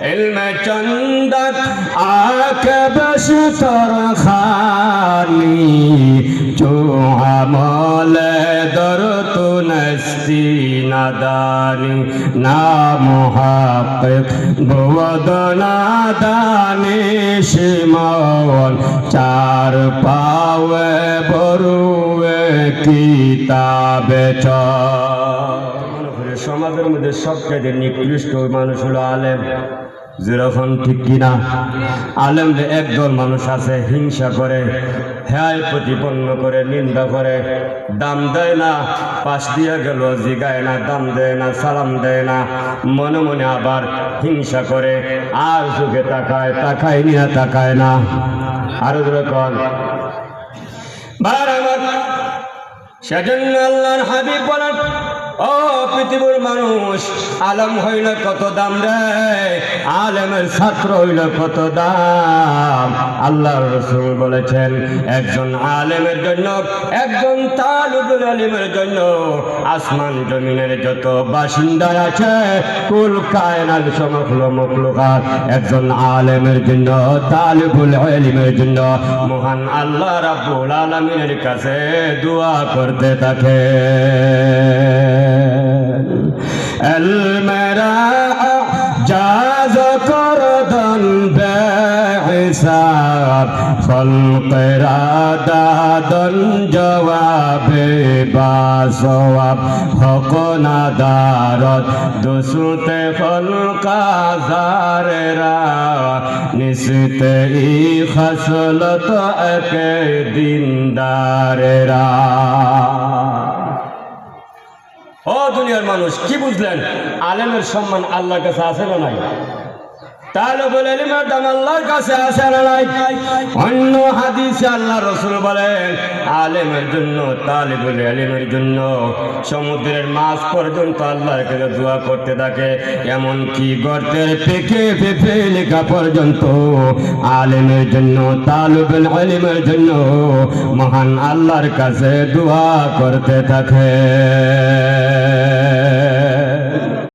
علم چندت آک بشتر خانی جو عمال در تو نستی ندانی نا محقق بود نادانی شمال চার পাওয়ে বড়ুয়ে কিতাবে মনে করে সমাজের মধ্যে সবচেয়ে নিকৃষ্ট মানুষ হলো আলেম যেরকম ঠিক কিনা? আলেম যে একদল মানুষ আছে, হিংসা করে হ্যাঁ প্রতিপন্ন করে, নিন্দা করে, দাম দেয় না, পাশ দিয়ে গেল, জিগায় না, দাম দেয় না, সালাম দেয় না, মনে মনে আবার হিংসা করে, আর চোখে তাকায় তাকায় নিয়ে তাকায় না। আরও যেরকম আমার সেজন্য আল্লাহর হাবিব বলেন ও পৃথিবীর মানুষ, আলম হইল কত দাম দেয় আলেমের ছাত্র হইল কত দাম? আল্লাহর রসুল বলেছেন, একজন আলেমের জন্য, একজন তালুবুল আলিমের জন্য আসমান জমিনের যত বাসিন্দা আছে, কুল কায়নাল সমগ্র মখলুকাত একজন আলেমের জন্য, তালিবুল আলিমের জন্য মহান আল্লাহ রাব্বুল আলামিনের কাছে দোয়া করতে থাকে। المراء جاز قرضا بحساب خلق رادادا جواب باسواب حق ندارت دسوت خلق زار را নিশ্চিত ই খসলত এক দিনদারেরা দুনিয়ার মানুষ কি বুঝলেন? আলেমের সম্মান আল্লাহ কাছে আছে না নাই? তাহলে দাম আল্লাহর কাছে আছে না নাই। অন্য হাদিসে আল্লাহ রসুল বলেন, আলেমের জন্য, তালিবুল আলিমের জন্য সমুদ্রের মাছ পর্যন্ত আল্লাহর কাছে দোয়া করতে থাকে। এমন কি গর্তের পেকে পেপে লেখা পর্যন্ত আলেমের জন্য, তালিবুল আলিমের জন্য মহান আল্লাহর কাছে দোয়া করতে থাকে।